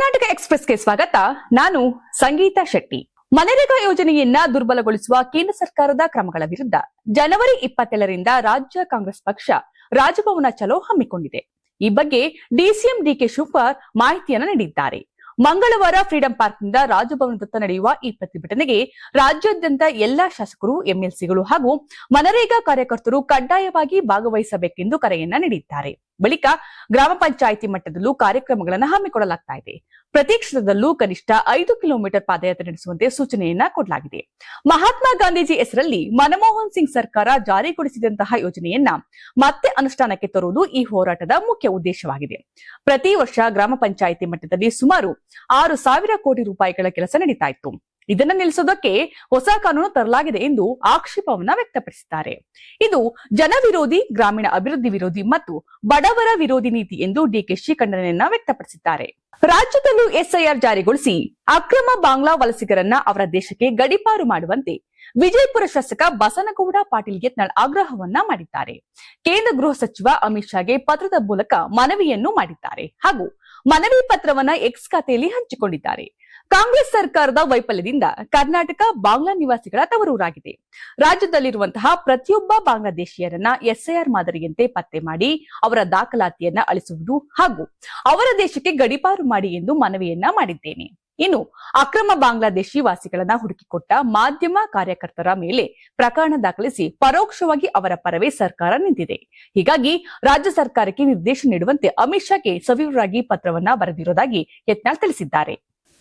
ಕರ್ನಾಟಕ ಎಕ್ಸ್ಪ್ರೆಸ್ಗೆ ಸ್ವಾಗತ. ನಾನು ಸಂಗೀತಾ ಶೆಟ್ಟಿ. ಮನರೇಗಾ ಯೋಜನೆಯನ್ನ ದುರ್ಬಲಗೊಳಿಸುವ ಕೇಂದ್ರ ಸರ್ಕಾರದ ಕ್ರಮಗಳ ವಿರುದ್ಧ ಜನವರಿ ಇಪ್ಪತ್ತೇಳರಿಂದ ರಾಜ್ಯ ಕಾಂಗ್ರೆಸ್ ಪಕ್ಷ ರಾಜಭವನ ಚಲೋ ಹಮ್ಮಿಕೊಂಡಿದೆ. ಈ ಬಗ್ಗೆ ಡಿಸಿಎಂ ಡಿಕೆ ಶಿವಕುಮಾರ್ ಮಾಹಿತಿಯನ್ನು ನೀಡಿದ್ದಾರೆ. ಮಂಗಳವಾರ ಫ್ರೀಡಂ ಪಾರ್ಕ್ನಿಂದ ರಾಜಭವನದತ್ತ ನಡೆಯುವ ಈ ಪ್ರತಿಭಟನೆಗೆ ರಾಜ್ಯಾದ್ಯಂತ ಎಲ್ಲಾ ಶಾಸಕರು, ಎಂಎಲ್ಸಿಗಳು ಹಾಗೂ ಮನರೇಗಾ ಕಾರ್ಯಕರ್ತರು ಕಡ್ಡಾಯವಾಗಿ ಭಾಗವಹಿಸಬೇಕೆಂದು ಕರೆಯನ್ನ ನೀಡಿದ್ದಾರೆ. ಬಳಿಕ ಗ್ರಾಮ ಪಂಚಾಯಿತಿ ಮಟ್ಟದಲ್ಲೂ ಕಾರ್ಯಕ್ರಮಗಳನ್ನು ಹಮ್ಮಿಕೊಳ್ಳಲಾಗ್ತಾ ಇದೆ. ಪ್ರತಿ ಕ್ಷೇತ್ರದಲ್ಲೂ ಕನಿಷ್ಠ ಐದು ಕಿಲೋಮೀಟರ್ ಪಾದಯಾತ್ರೆ ನಡೆಸುವಂತೆ ಸೂಚನೆಯನ್ನ ಕೊಡಲಾಗಿದೆ. ಮಹಾತ್ಮ ಗಾಂಧೀಜಿ ಹೆಸರಲ್ಲಿ ಮನಮೋಹನ್ ಸಿಂಗ್ ಸರ್ಕಾರ ಜಾರಿಗೊಳಿಸಿದಂತಹ ಯೋಜನೆಯನ್ನ ಮತ್ತೆ ಅನುಷ್ಠಾನಕ್ಕೆ ತರುವುದು ಈ ಹೋರಾಟದ ಮುಖ್ಯ ಉದ್ದೇಶವಾಗಿದೆ. ಪ್ರತಿ ವರ್ಷ ಗ್ರಾಮ ಪಂಚಾಯಿತಿ ಮಟ್ಟದಲ್ಲಿ ಸುಮಾರು ಆರು ಸಾವಿರ ಕೋಟಿ ರೂಪಾಯಿಗಳ ಕೆಲಸ ನಡೀತಾ ಇತ್ತು. ಇದನ್ನ ನಿಲ್ಲಿಸೋದಕ್ಕೆ ಹೊಸ ಕಾನೂನು ತರಲಾಗಿದೆ ಎಂದು ಆಕ್ಷೇಪವನ್ನ ವ್ಯಕ್ತಪಡಿಸಿದ್ದಾರೆ. ಇದು ಜನವಿರೋಧಿ, ಗ್ರಾಮೀಣ ಅಭಿವೃದ್ಧಿ ವಿರೋಧಿ ಮತ್ತು ಬಡವರ ವಿರೋಧಿ ನೀತಿ ಎಂದು ಡಿಕೆಶಿ ಖಂಡನೆಯನ್ನ ವ್ಯಕ್ತಪಡಿಸಿದ್ದಾರೆ. ರಾಜ್ಯದಲ್ಲೂ ಎಸ್ಐಆರ್ ಜಾರಿಗೊಳಿಸಿ ಅಕ್ರಮ ಬಾಂಗ್ಲಾ ವಲಸಿಗರನ್ನ ಅವರ ದೇಶಕ್ಕೆ ಗಡಿಪಾರು ಮಾಡುವಂತೆ ವಿಜಯಪುರ ಶಾಸಕ ಬಸನಗೌಡ ಪಾಟೀಲ್ ಯತ್ನಾಳ್ ಆಗ್ರಹವನ್ನ ಮಾಡಿದ್ದಾರೆ. ಕೇಂದ್ರ ಗೃಹ ಸಚಿವ ಅಮಿತ್ ಶಾಗೆ ಪತ್ರದ ಮೂಲಕ ಮನವಿಯನ್ನು ಮಾಡಿದ್ದಾರೆ. ಹಾಗೂ ಮನವಿ ಪತ್ರವನ್ನ ಎಕ್ಸ್ ಖಾತೆಯಲ್ಲಿ ಹಂಚಿಕೊಂಡಿದ್ದಾರೆ. ಕಾಂಗ್ರೆಸ್ ಸರ್ಕಾರದ ವೈಫಲ್ಯದಿಂದ ಕರ್ನಾಟಕ ಬಾಂಗ್ಲಾ ನಿವಾಸಿಗಳ ತವರೂರಾಗಿದೆ. ರಾಜ್ಯದಲ್ಲಿರುವಂತಹ ಪ್ರತಿಯೊಬ್ಬ ಬಾಂಗ್ಲಾದೇಶಿಯರನ್ನ ಎಸ್ಐಆರ್ ಮಾದರಿಯಂತೆ ಪತ್ತೆ ಮಾಡಿ ಅವರ ದಾಖಲಾತಿಯನ್ನ ಅಳಿಸುವುದು ಹಾಗೂ ಅವರ ದೇಶಕ್ಕೆ ಗಡಿಪಾರು ಮಾಡಿ ಎಂದು ಮನವಿಯನ್ನ ಮಾಡಿದ್ದೇನೆ. ಇನ್ನು ಅಕ್ರಮ ಬಾಂಗ್ಲಾದೇಶಿ ವಾಸಿಗಳನ್ನ ಹುಡುಕಿಕೊಟ್ಟ ಮಾಧ್ಯಮ ಕಾರ್ಯಕರ್ತರ ಮೇಲೆ ಪ್ರಕರಣ ದಾಖಲಿಸಿ ಪರೋಕ್ಷವಾಗಿ ಅವರ ಪರವೇ ಸರ್ಕಾರ ನಿಂತಿದೆ. ಹೀಗಾಗಿ ರಾಜ್ಯ ಸರ್ಕಾರಕ್ಕೆ ನಿರ್ದೇಶನ ನೀಡುವಂತೆ ಅಮಿತ್ ಶಾಗೆ ಸವಿವರಾಗಿ ಪತ್ರವನ್ನ ಬರೆದಿರುವುದಾಗಿ ಯತ್ನಾಳ್ ತಿಳಿಸಿದ್ದಾರೆ.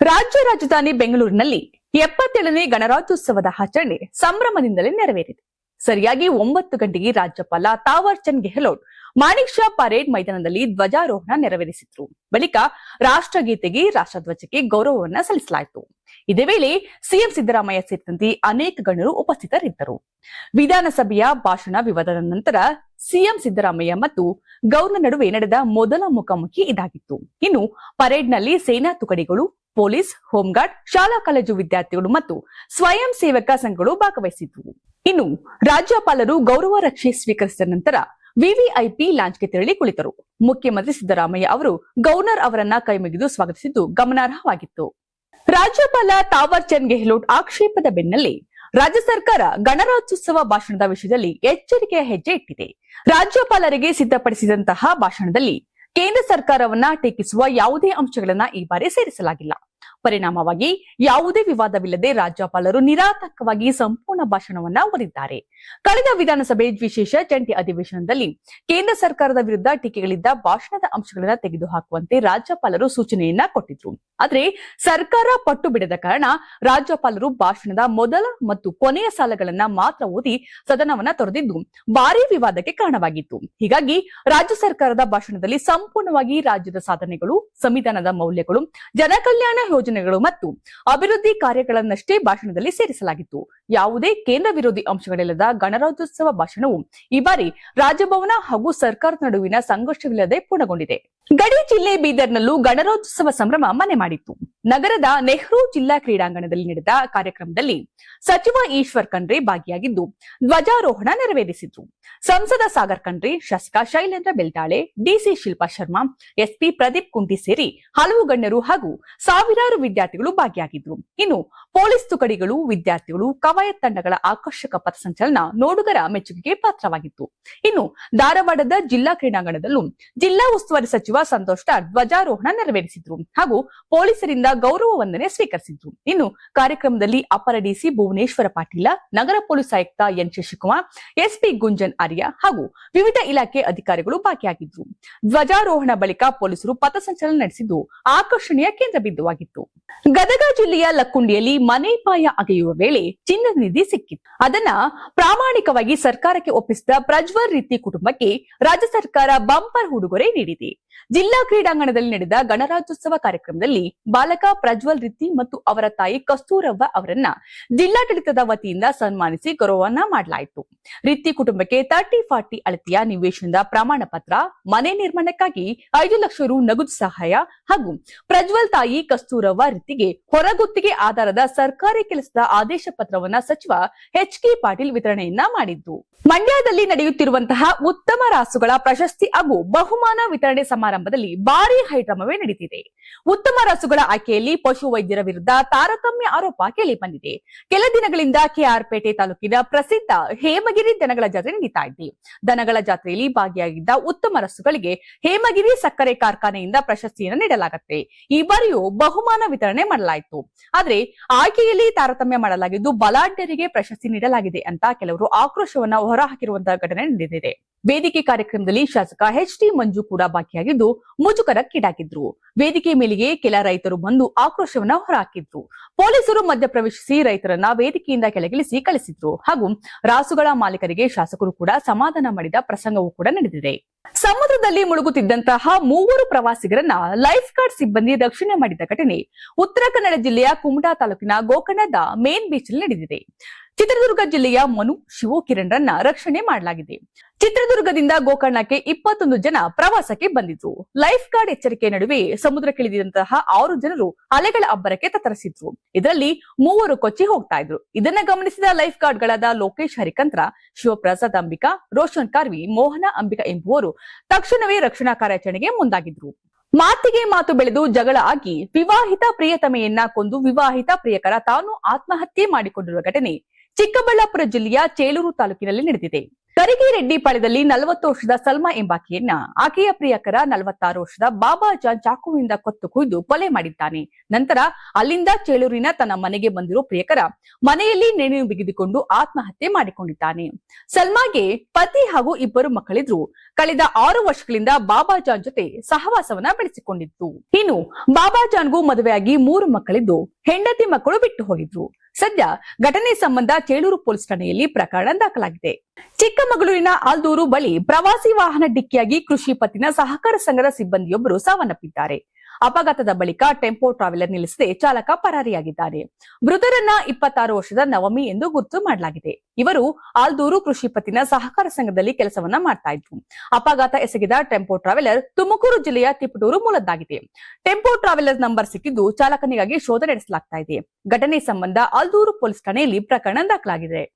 ರಾಜ್ಯ ರಾಜಧಾನಿ ಬೆಂಗಳೂರಿನಲ್ಲಿ ಎಪ್ಪತ್ತೇಳನೇ ಗಣರಾಜ್ಯೋತ್ಸವದ ಆಚರಣೆ ಸಂಭ್ರಮದಿಂದಲೇ ನೆರವೇರಿದೆ. ಸರಿಯಾಗಿ ಒಂಬತ್ತು ಗಂಟೆಗೆ ರಾಜ್ಯಪಾಲ ತಾವರ್ ಚಂದ್ ಗೆಹ್ಲೋಟ್ ಮಾಣಿಕ್ ಶಾ ಪರೇಡ್ ಮೈದಾನದಲ್ಲಿ ಧ್ವಜಾರೋಹಣ ನೆರವೇರಿಸಿದ್ರು. ಬಳಿಕ ರಾಷ್ಟ್ರಗೀತೆಗೆ, ರಾಷ್ಟ್ರಧ್ವಜಕ್ಕೆ ಗೌರವವನ್ನ ಸಲ್ಲಿಸಲಾಯಿತು. ಇದೇ ವೇಳೆ ಸಿಎಂ ಸಿದ್ದರಾಮಯ್ಯ ಸೇರಿದಂತೆ ಅನೇಕ ಗಣ್ಯರು ಉಪಸ್ಥಿತರಿದ್ದರು. ವಿಧಾನಸಭೆಯ ಭಾಷಣ ವಿವಾದದ ನಂತರ ಸಿಎಂ ಸಿದ್ದರಾಮಯ್ಯ ಮತ್ತು ಗೌರ್ನರ್ ನಡುವೆ ನಡೆದ ಮೊದಲ ಮುಖಾಮುಖಿ ಇದಾಗಿತ್ತು. ಇನ್ನು ಪರೇಡ್ನಲ್ಲಿ ಸೇನಾ ತುಕಡಿಗಳು, ಪೊಲೀಸ್ ಹೋಂಗಾರ್ಡ್ ಶಾಲಾ ಕಾಲೇಜು ವಿದ್ಯಾರ್ಥಿಗಳು ಮತ್ತು ಸ್ವಯಂ ಸೇವಕ ಸಂಘಗಳು ಭಾಗವಹಿಸಿದ್ವು. ಇನ್ನು ರಾಜ್ಯಪಾಲರು ಗೌರವ ರಕ್ಷೆ ಸ್ವೀಕರಿಸಿದ ನಂತರ ವಿವಿಐಪಿ ಲಾಂಚ್ಗೆ ತೆರಳಿ ಕುಳಿತರು. ಮುಖ್ಯಮಂತ್ರಿ ಸಿದ್ದರಾಮಯ್ಯ ಅವರು ಗವರ್ನರ್ ಅವರನ್ನ ಕೈಮುಗಿದು ಸ್ವಾಗತಿಸಿದ್ದು ಗಮನಾರ್ಹವಾಗಿತ್ತು. ರಾಜ್ಯಪಾಲ ತಾವರ್ ಚಂದ್ ಗೆಹ್ಲೋಟ್ ಆಕ್ಷೇಪದ ಬೆನ್ನಲ್ಲೇ ರಾಜ್ಯ ಸರ್ಕಾರ ಗಣರಾಜ್ಯೋತ್ಸವ ಭಾಷಣದ ವಿಷಯದಲ್ಲಿ ಎಚ್ಚರಿಕೆಯ ಹೆಜ್ಜೆ ಇಟ್ಟಿದೆ. ರಾಜ್ಯಪಾಲರಿಗೆ ಸಿದ್ಧಪಡಿಸಿದಂತಹ ಭಾಷಣದಲ್ಲಿ ಕೇಂದ್ರ ಸರ್ಕಾರವನ್ನ ಟೀಕಿಸುವ ಯಾವುದೇ ಅಂಶಗಳನ್ನ ಈ ಬಾರಿ ಸೇರಿಸಲಾಗಿಲ್ಲ. ಪರಿಣಾಮವಾಗಿ ಯಾವುದೇ ವಿವಾದವಿಲ್ಲದೆ ರಾಜ್ಯಪಾಲರು ನಿರಾತಂಕವಾಗಿ ಸಂಪೂರ್ಣ ಭಾಷಣವನ್ನ ಓದಿದ್ದಾರೆ. ಕಳೆದ ವಿಧಾನಸಭೆ ವಿಶೇಷ ಜಂಟಿ ಅಧಿವೇಶನದಲ್ಲಿ ಕೇಂದ್ರ ಸರ್ಕಾರದ ವಿರುದ್ಧ ಟೀಕೆಗಳಿದ್ದ ಭಾಷಣದ ಅಂಶಗಳನ್ನು ತೆಗೆದುಹಾಕುವಂತೆ ರಾಜ್ಯಪಾಲರು ಸೂಚನೆಯನ್ನ ಕೊಟ್ಟಿದ್ರು. ಆದರೆ ಸರ್ಕಾರ ಪಟ್ಟು ಬಿಡದ ಕಾರಣ ರಾಜ್ಯಪಾಲರು ಭಾಷಣದ ಮೊದಲ ಮತ್ತು ಕೊನೆಯ ಸಾಲಗಳನ್ನ ಮಾತ್ರ ಓದಿ ಸದನವನ್ನ ತೊರೆದಿದ್ದು ಭಾರೀ ವಿವಾದಕ್ಕೆ ಕಾರಣವಾಗಿತ್ತು. ಹೀಗಾಗಿ ರಾಜ್ಯ ಸರ್ಕಾರದ ಭಾಷಣದಲ್ಲಿ ಸಂಪೂರ್ಣವಾಗಿ ರಾಜ್ಯದ ಸಾಧನೆಗಳು, ಸಂವಿಧಾನದ ಮೌಲ್ಯಗಳು, ಜನಕಲ್ಯಾಣ ಯೋಜನೆಗಳು ಮತ್ತು ಅಭಿವೃದ್ಧಿ ಕಾರ್ಯಗಳನ್ನಷ್ಟೇ ಭಾಷಣದಲ್ಲಿ ಸೇರಿಸಲಾಗಿತ್ತು. ಯಾವುದೇ ಕೇಂದ್ರ ವಿರೋಧಿ ಅಂಶಗಳಿಲ್ಲದ ಗಣರಾಜ್ಯೋತ್ಸವ ಭಾಷಣವು ಈ ಬಾರಿ ರಾಜಭವನ ಹಾಗೂ ಸರ್ಕಾರದ ನಡುವಿನ ಸಂಘರ್ಷವಿಲ್ಲದೆ ಪೂರ್ಣಗೊಂಡಿದೆ. ಗಡಿ ಜಿಲ್ಲೆ ಬೀದರ್ನಲ್ಲೂ ಗಣರಾಜ್ಯೋತ್ಸವ ಸಂಭ್ರಮ ಮನೆ ಮಾಡಿತ್ತು. ನಗರದ ನೆಹರು ಜಿಲ್ಲಾ ಕ್ರೀಡಾಂಗಣದಲ್ಲಿ ನಡೆದ ಕಾರ್ಯಕ್ರಮದಲ್ಲಿ ಸಚಿವ ಈಶ್ವರ್ ಖಂಡ್ರೆ ಭಾಗಿಯಾಗಿದ್ದು, ಧ್ವಜಾರೋಹಣ ನೆರವೇರಿಸಿದ್ರು. ಸಂಸದ ಸಾಗರ್ ಖಂಡ್ರೆ, ಶಾಸಕ ಶೈಲೇಂದ್ರ ಬೆಲ್ತಾಳೆ ಡಿಸಿ ಶಿಲ್ಪಾ ಶರ್ಮಾ, ಎಸ್ಪಿ ಪ್ರದೀಪ್ ಕುಂಟಿ ಸೇರಿ ಹಲವು ಗಣ್ಯರು ಹಾಗೂ ಸಾವಿರಾರು ವಿದ್ಯಾರ್ಥಿಗಳು ಭಾಗಿಯಾಗಿದ್ರು. ಇನ್ನು ಪೊಲೀಸ್ ತುಕಡಿಗಳು, ವಿದ್ಯಾರ್ಥಿಗಳು, ಕವಾಯತ್ ತಂಡಗಳ ಆಕರ್ಷಕ ಪಥಸಂಚಲನ ನೋಡುಗರ ಮೆಚ್ಚುಗೆಗೆ ಪಾತ್ರವಾಗಿತ್ತು. ಇನ್ನು ಧಾರವಾಡದ ಜಿಲ್ಲಾ ಕ್ರೀಡಾಂಗಣದಲ್ಲೂ ಜಿಲ್ಲಾ ಉಸ್ತುವಾರಿ ಸಚಿವ ಸಂತೋಷ್ ಟಾರ್ ಧ್ವಜಾರೋಹಣ ನೆರವೇರಿಸಿದ್ರು ಹಾಗೂ ಪೊಲೀಸರಿಂದ ಗೌರವ ವಂದನೆ ಸ್ವೀಕರಿಸಿದ್ರು. ಇನ್ನು ಕಾರ್ಯಕ್ರಮದಲ್ಲಿ ಅಪರ ಡಿಸಿ ಭುವನೇಶ್ವರ ಪಾಟೀಲ, ನಗರ ಪೊಲೀಸ್ ಆಯುಕ್ತ ಎನ್ ಶಶಿಕುಮಾರ್, ಎಸ್ಪಿ ಗುಂಜನ್ ಆರ್ಯ ಹಾಗೂ ವಿವಿಧ ಇಲಾಖೆ ಅಧಿಕಾರಿಗಳು ಭಾಗಿಯಾಗಿದ್ರು. ಧ್ವಜಾರೋಹಣ ಬಳಿಕ ಪೊಲೀಸರು ಪಥಸಂಚಲನ ನಡೆಸಿದ್ದು ಆಕರ್ಷಣೀಯ ಕೇಂದ್ರ ಬಿಂದುವಾಗಿತ್ತು ಗದಗ ಜಿಲ್ಲೆಯ ಲಕ್ಕುಂಡಿಯಲ್ಲಿ ಮನೆ ಪಾಯ ಅಗೆಯುವ ವೇಳೆ ಚಿನ್ನದ ನಿಧಿ ಸಿಕ್ಕಿತ್ತು. ಅದನ್ನ ಪ್ರಾಮಾಣಿಕವಾಗಿ ಸರ್ಕಾರಕ್ಕೆ ಒಪ್ಪಿಸಿದ ಪ್ರಜ್ವಲ್ ರೀತಿ ಕುಟುಂಬಕ್ಕೆ ರಾಜ್ಯ ಸರ್ಕಾರ ಬಂಪರ್ ಉಡುಗೊರೆ ನೀಡಿದೆ. ಜಿಲ್ಲಾ ಕ್ರೀಡಾಂಗಣದಲ್ಲಿ ನಡೆದ ಗಣರಾಜ್ಯೋತ್ಸವ ಕಾರ್ಯಕ್ರಮದಲ್ಲಿ ಬಾಲಕ ಪ್ರಜ್ವಲ್ ರೀತಿ ಮತ್ತು ಅವರ ತಾಯಿ ಕಸ್ತೂರವ್ವ ಅವರನ್ನ ಜಿಲ್ಲಾಡಳಿತದ ವತಿಯಿಂದ ಸನ್ಮಾನಿಸಿ ಗೌರವವನ್ನ ಮಾಡಲಾಯಿತು. ರೀತಿ ಕುಟುಂಬಕ್ಕೆ ತರ್ಟಿ ಫಾರ್ಟಿ ಅಳತೆಯ ನಿವೇಶನದ ಪ್ರಮಾಣ ಪತ್ರ, ಮನೆ ನಿರ್ಮಾಣಕ್ಕಾಗಿ ಐದು ಲಕ್ಷ ರು ನಗದು ಸಹಾಯ ಹಾಗೂ ಪ್ರಜ್ವಲ್ ತಾಯಿ ಕಸ್ತೂರವ್ವ ರಿತ್ತಿಗೆ ಹೊರಗುತ್ತಿಗೆ ಆಧಾರದ ಸರ್ಕಾರಿ ಕೆಲಸದ ಆದೇಶ ಪತ್ರವನ್ನ ಸಚಿವ ಎಚ್ ಕೆ ಪಾಟೀಲ್ ವಿತರಣೆಯನ್ನ ಮಾಡಿದ್ದು. ಮಂಡ್ಯದಲ್ಲಿ ನಡೆಯುತ್ತಿರುವಂತಹ ಉತ್ತಮ ರಾಸುಗಳ ಪ್ರಶಸ್ತಿ ಹಾಗೂ ಬಹುಮಾನ ವಿತರಣೆ ಸಮಾರಂಭದಲ್ಲಿ ಭಾರಿ ಹೈಡ್ರಾಮವೇ ನಡೆದಿದೆ ಉತ್ತಮ ರಾಸುಗಳ ಆಯ್ಕೆಯಲ್ಲಿ ಪಶು ವೈದ್ಯರ ವಿರುದ್ಧ ತಾರತಮ್ಯ ಆರೋಪ ಕೇಳಿಬಂದಿದೆ ಕೆಲ ದಿನಗಳಿಂದ ಕೆಆರ್ಪೇಟೆ ತಾಲೂಕಿನ ಪ್ರಸಿದ್ಧ ಹೇಮಗಿರಿ ದನಗಳ ಜಾತ್ರೆ ನಡೀತಾ ಇದೆ. ದನಗಳ ಜಾತ್ರೆಯಲ್ಲಿ ಭಾಗಿಯಾಗಿದ್ದ ಉತ್ತಮ ರಸುಗಳಿಗೆ ಹೇಮಗಿರಿ ಸಕ್ಕರೆ ಕಾರ್ಖಾನೆಯಿಂದ ಪ್ರಶಸ್ತಿಯನ್ನು ನೀಡಲಾಗುತ್ತೆ. ಈ ಬಾರಿಯೂ ಬಹುಮಾನ ವಿತರಣೆ ಮಾಡಲಾಯಿತು. ಆದ್ರೆ ಆಯ್ಕೆಯಲ್ಲಿ ತಾರತಮ್ಯ ಮಾಡಲಾಗಿದ್ದು, ಬಲಾಢ್ಯರಿಗೆ ಪ್ರಶಸ್ತಿ ನೀಡಲಾಗಿದೆ ಅಂತ ಕೆಲವರು ಆಕ್ರೋಶವನ್ನ ಹೊರಹಾಕಿರುವಂತಹ ಘಟನೆ ನಡೆದಿದೆ. ವೇದಿಕೆ ಕಾರ್ಯಕ್ರಮದಲ್ಲಿ ಶಾಸಕ ಎಚ್ ಟಿ ಮಂಜು ಕೂಡ ಭಾಗಿಯಾಗಿದ್ದು ಮುಜುಗರಕ್ಕೀಡಾಗಿದ್ರು ವೇದಿಕೆ ಮೇಲೆಗೆ ಕೆಲ ರೈತರು ಬಂದು ಆಕ್ರೋಶವನ್ನ ಹೊರಹಾಕಿದ್ರು. ಪೊಲೀಸರು ಮಧ್ಯಪ್ರವೇಶಿಸಿ ರೈತರನ್ನ ವೇದಿಕೆಯಿಂದ ಕೆಳಗಿಳಿಸಿ ಕಳಿಸಿದ್ರು. ಹಾಗೂ ರಾಸುಗಳ ಮಾಲೀಕರಿಗೆ ಶಾಸಕರು ಕೂಡ ಸಮಾಧಾನ ಮಾಡಿದ ಪ್ರಸಂಗವೂ ಕೂಡ ನಡೆದಿದೆ. ಸಮುದ್ರದಲ್ಲಿ ಮುಳುಗುತ್ತಿದ್ದಂತಹ ಮೂವರು ಪ್ರವಾಸಿಗರನ್ನ ಲೈಫ್ ಗಾರ್ಡ್ ಸಿಬ್ಬಂದಿ ರಕ್ಷಣೆ ಮಾಡಿದ ಘಟನೆ ಉತ್ತರ ಕನ್ನಡ ಜಿಲ್ಲೆಯ ಕುಮಟಾ ತಾಲೂಕಿನ ಗೋಕರ್ಣದ ಮೇನ್ ಬೀಚ್ ನಡೆದಿದೆ. ಚಿತ್ರದುರ್ಗ ಜಿಲ್ಲೆಯ ಮನು ಶಿವು ಕಿರಣ್ ರನ್ನ ರಕ್ಷಣೆ ಮಾಡಲಾಗಿದೆ. ಚಿತ್ರದುರ್ಗದಿಂದ ಗೋಕರ್ಣಕ್ಕೆ ಇಪ್ಪತ್ತೊಂದು ಜನ ಪ್ರವಾಸಕ್ಕೆ ಬಂದಿದ್ರು. ಲೈಫ್ ಗಾರ್ಡ್ ಎಚ್ಚರಿಕೆ ನಡುವೆ ಸಮುದ್ರಕ್ಕಿಳಿದಂತಹ ಆರು ಜನರು ಅಲೆಗಳ ಅಬ್ಬರಕ್ಕೆ ತತ್ತರಿಸಿದ್ರು. ಇದರಲ್ಲಿ ಮೂವರು ಕೊಚ್ಚಿ ಹೋಗ್ತಾ ಇದ್ರು. ಇದನ್ನ ಗಮನಿಸಿದ ಲೈಫ್ ಗಾರ್ಡ್ಗಳಾದ ಲೋಕೇಶ್ ಹರಿಕಂತ್ರ, ಶಿವಪ್ರಸಾದ್ ಅಂಬಿಕಾ, ರೋಷನ್ ಕಾರ್ವಿ, ಮೋಹನ ಅಂಬಿಕಾ ಎಂಬುವರು ತಕ್ಷಣವೇ ರಕ್ಷಣಾ ಕಾರ್ಯಾಚರಣೆಗೆ ಮುಂದಾಗಿದ್ರು. ಮಾತಿಗೆ ಮಾತು ಬೆಳೆದು ಜಗಳ ಆಗಿ ವಿವಾಹಿತ ಪ್ರಿಯತಮೆಯನ್ನ ಕೊಂದು ವಿವಾಹಿತ ಪ್ರಿಯಕರ ತಾನು ಆತ್ಮಹತ್ಯೆ ಮಾಡಿಕೊಂಡಿರುವ ಘಟನೆ ಚಿಕ್ಕಬಳ್ಳಾಪುರ ಜಿಲ್ಲೆಯ ಚೇಲೂರು ತಾಲೂಕಿನಲ್ಲಿ ನಡೆದಿದೆ. ಕರಿಗಿರೆಡ್ಡಿ ಪಾಳ್ಯದಲ್ಲಿ ನಲವತ್ತು ವರ್ಷದ ಸಲ್ಮಾ ಎಂಬಾಕೆಯನ್ನ ಆಕೆಯ ಪ್ರಿಯಕರ ನಲವತ್ತಾರು ವರ್ಷದ ಬಾಬಾ ಜಾನ್ ಚಾಕುವಿನಿಂದ ಕೊತ್ತು ಕುಯ್ದು ಕೊಲೆ ಮಾಡಿದ್ದಾನೆ. ನಂತರ ಅಲ್ಲಿಂದ ಚೇಳೂರಿನ ತನ್ನ ಮನೆಗೆ ಬಂದಿರೋ ಪ್ರಿಯಕರ ಮನೆಯಲ್ಲಿ ನೆನೆಯು ಬಿಗಿದುಕೊಂಡು ಆತ್ಮಹತ್ಯೆ ಮಾಡಿಕೊಂಡಿದ್ದಾನೆ. ಸಲ್ಮಾಗೆ ಪತಿ ಹಾಗೂ ಇಬ್ಬರು ಮಕ್ಕಳಿದ್ರು. ಕಳೆದ ಆರು ವರ್ಷಗಳಿಂದ ಬಾಬಾ ಜಾನ್ ಜೊತೆ ಸಹವಾಸವನ್ನ ಬೆಳೆಸಿಕೊಂಡಿತ್ತು. ಇನ್ನು ಬಾಬಾ ಜಾನ್ಗೂ ಮದುವೆಯಾಗಿ ಮೂರು ಮಕ್ಕಳಿದ್ದು ಹೆಂಡತಿ ಮಕ್ಕಳು ಬಿಟ್ಟು ಹೋಗಿದ್ರು. ಸದ್ಯ ಘಟನೆ ಸಂಬಂಧ ಚೇಳೂರು ಪೊಲೀಸ್ ಠಾಣೆಯಲ್ಲಿ ಪ್ರಕರಣ ದಾಖಲಾಗಿದೆ. ಚಿಕ್ಕಮಗಳೂರಿನ ಆಲ್ದೂರು ಬಳಿ ಪ್ರವಾಸಿ ವಾಹನ ಡಿಕ್ಕಿಯಾಗಿ ಕೃಷಿ ಪತ್ತಿನ ಸಹಕಾರ ಸಂಘದ ಸಿಬ್ಬಂದಿಯೊಬ್ಬರು ಸಾವನ್ನಪ್ಪಿದ್ದಾರೆ. ಅಪಘಾತದ ಬಳಿಕ ಟೆಂಪೋ ಟ್ರಾವೆಲರ್ ನಿಲ್ಲಿಸದೆ ಚಾಲಕ ಪರಾರಿಯಾಗಿದ್ದಾರೆ. ಮೃತರನ್ನ ಇಪ್ಪತ್ತಾರು ವರ್ಷದ ನವಮಿ ಎಂದು ಗುರುತು ಮಾಡಲಾಗಿದೆ. ಇವರು ಆಲ್ದೂರು ಕೃಷಿ ಪತ್ತಿನ ಸಹಕಾರ ಸಂಘದಲ್ಲಿ ಕೆಲಸವನ್ನ ಮಾಡ್ತಾ ಇದ್ರು. ಅಪಘಾತ ಎಸಗಿದ ಟೆಂಪೋ ಟ್ರಾವೆಲರ್ ತುಮಕೂರು ಜಿಲ್ಲೆಯ ತಿಪಟೂರು ಮೂಲದ್ದಾಗಿದೆ. ಟೆಂಪೋ ಟ್ರಾವೆಲರ್ ನಂಬರ್ ಸಿಕ್ಕಿದ್ದು ಚಾಲಕನಿಗಾಗಿ ಶೋಧ ನಡೆಸಲಾಗ್ತಾ ಇದೆ. ಘಟನೆ ಸಂಬಂಧ ಆಲ್ದೂರು ಪೊಲೀಸ್ ಠಾಣೆಯಲ್ಲಿ ಪ್ರಕರಣ ದಾಖಲಾಗಿದೆ.